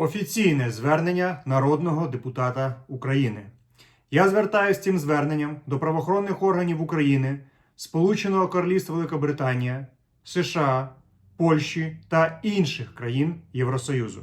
Офіційне звернення народного депутата України. Я звертаюся з цим зверненням до правоохоронних органів України, Сполученого Королівства Великобританія, США, Польщі та інших країн Євросоюзу.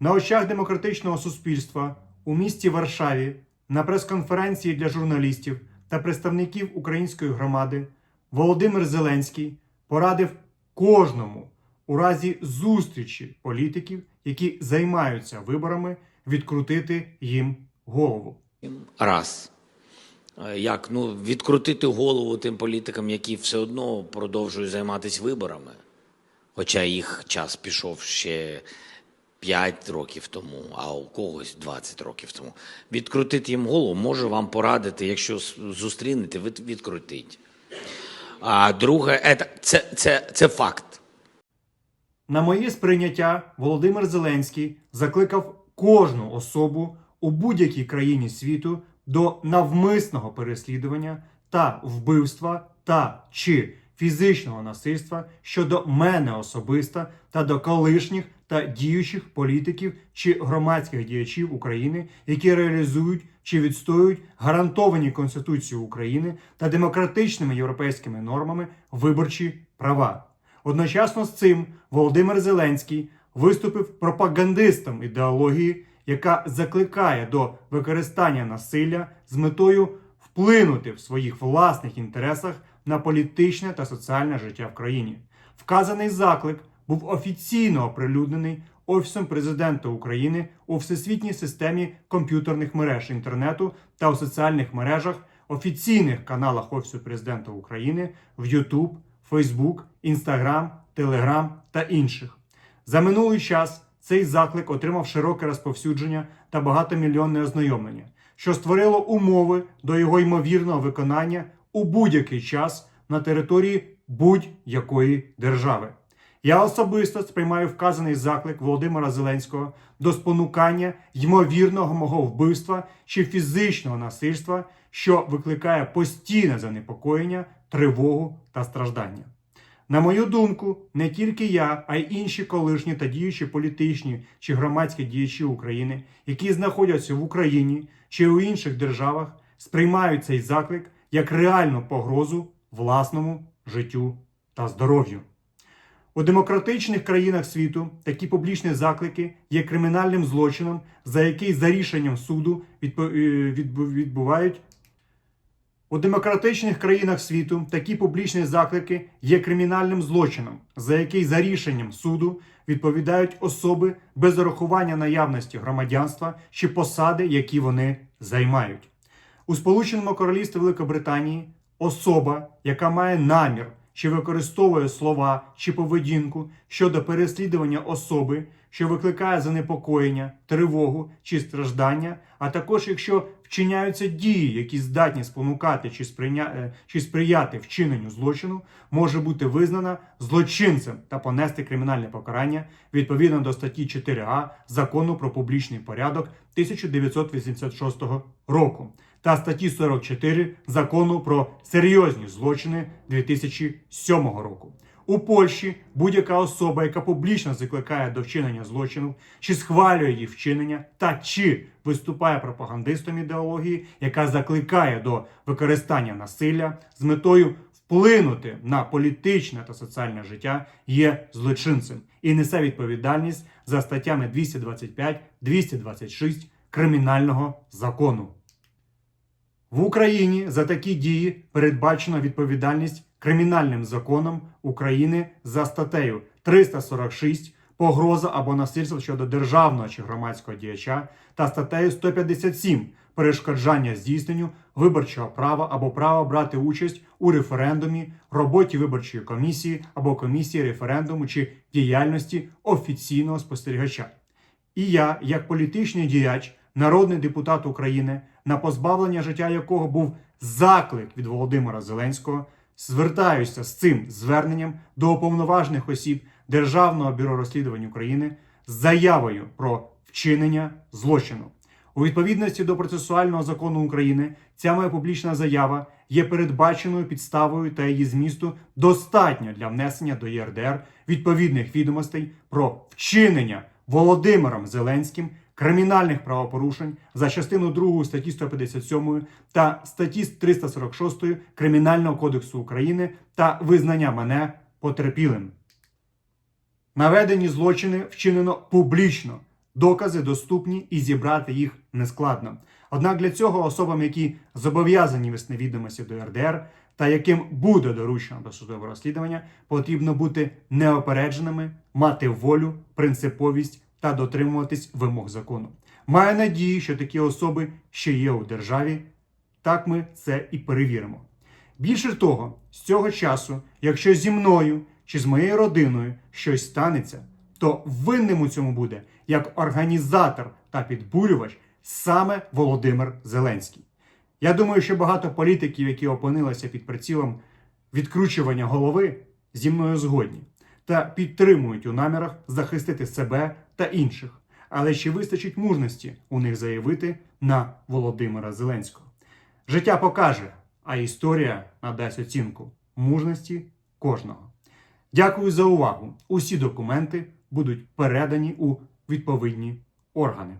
На очах демократичного суспільства у місті Варшаві на прес-конференції для журналістів та представників української громади Володимир Зеленський порадив кожному у разі зустрічі політиків, які займаються виборами, відкрутити їм голову. Раз. Як ну відкрутити голову тим політикам, які все одно продовжують займатися виборами, хоча їх час пішов ще 5 років тому, а у когось 20 років тому. Відкрутити їм голову може вам порадити, якщо зустрінете, ви відкрутіть. А друге, це, це, це факт. На моє сприйняття Володимир Зеленський закликав кожну особу у будь-якій країні світу до навмисного переслідування та вбивства та чи фізичного насильства щодо мене особисто та до колишніх та діючих політиків чи громадських діячів України, які реалізують чи відстоюють гарантовані Конституцією України та демократичними європейськими нормами виборчі права. Одночасно з цим Володимир Зеленський виступив пропагандистом ідеології, яка закликає до використання насилля з метою вплинути в своїх власних інтересах на політичне та соціальне життя в країні. Вказаний заклик був офіційно оприлюднений Офісом президента України у всесвітній системі комп'ютерних мереж інтернету та у соціальних мережах, офіційних каналах Офісу президента України в YouTube, Facebook, Instagram, Telegram та інших. За минулий час цей заклик отримав широке розповсюдження та багатомільйонне ознайомлення, що створило умови до його ймовірного виконання у будь-який час на території будь-якої держави. Я особисто сприймаю вказаний заклик Володимира Зеленського до спонукання ймовірного мого вбивства чи фізичного насильства, що викликає постійне занепокоєння, тривогу та страждання. На мою думку, не тільки я, а й інші колишні та діючі політичні чи громадські діячі України, які знаходяться в Україні чи у інших державах, сприймають цей заклик як реальну погрозу власному життю та здоров'ю. У демократичних країнах світу такі публічні заклики є кримінальним злочином, за який за рішенням суду е, відбувають у демократичних країнах світу такі публічні заклики є кримінальним злочином, за який за рішенням суду відповідають особи без урахування наявності громадянства чи посади, які вони займають. У Сполученому Королівстві Великобританії особа, яка має намір чи використовує слова чи поведінку щодо переслідування особи, що викликає занепокоєння, тривогу чи страждання, а також якщо вчиняються дії, які здатні спонукати чи, сприйня... е, чи сприяти вчиненню злочину, може бути визнана злочинцем та понести кримінальне покарання відповідно до статті 4а закону про публічний порядок 1986 року та статті 44 закону про серйозні злочини 2007 року. У Польщі будь-яка особа, яка публічно закликає до вчинення злочинів, чи схвалює їх вчинення, та чи виступає пропагандистом ідеології, яка закликає до використання насилля з метою вплинути на політичне та соціальне життя, є злочинцем і несе відповідальність за статтями 225-226 кримінального закону. В Україні за такі дії передбачено відповідальність кримінальним законом України за статтею 346 погроза або насильство щодо державного чи громадського діяча та статтею 157 перешкоджання здійсненню виборчого права або права брати участь у референдумі, роботі виборчої комісії або комісії референдуму чи діяльності офіційного спостерігача. І я, як політичний діяч, народний депутат України, на позбавлення життя якого був заклик від Володимира Зеленського, звертаюся з цим зверненням до уповноважених осіб Державного бюро розслідувань України з заявою про вчинення злочину. У відповідності до процесуального закону України ця моя публічна заява є передбаченою підставою та її змісту достатньо для внесення до ЄРДР відповідних відомостей про вчинення Володимиром Зеленським кримінальних правопорушень за частину 2 статті 157 та статті 346 Кримінального кодексу України та визнання мене потерпілим. Наведені злочини вчинено публічно. Докази доступні і зібрати їх нескладно. Однак для цього особам, які зобов'язані вести відомості до РДР та яким буде доручено досудове розслідування, потрібно бути неопередженими, мати волю, принциповість та дотримуватись вимог закону. Маю надію, що такі особи ще є у державі. Так ми це і перевіримо. Більше того, з цього часу, якщо зі мною чи з моєю родиною щось станеться, то винним у цьому буде як організатор та підбурювач саме Володимир Зеленський. Я думаю, що багато політиків, які опинилися під прицілом відкручування голови, зі мною згодні та підтримують у намірах захистити себе та інших. Але ще вистачить мужності у них заявити на Володимира Зеленського. Життя покаже, а історія надасть оцінку мужності кожного. Дякую за увагу. Усі документи будуть передані у відповідні органи.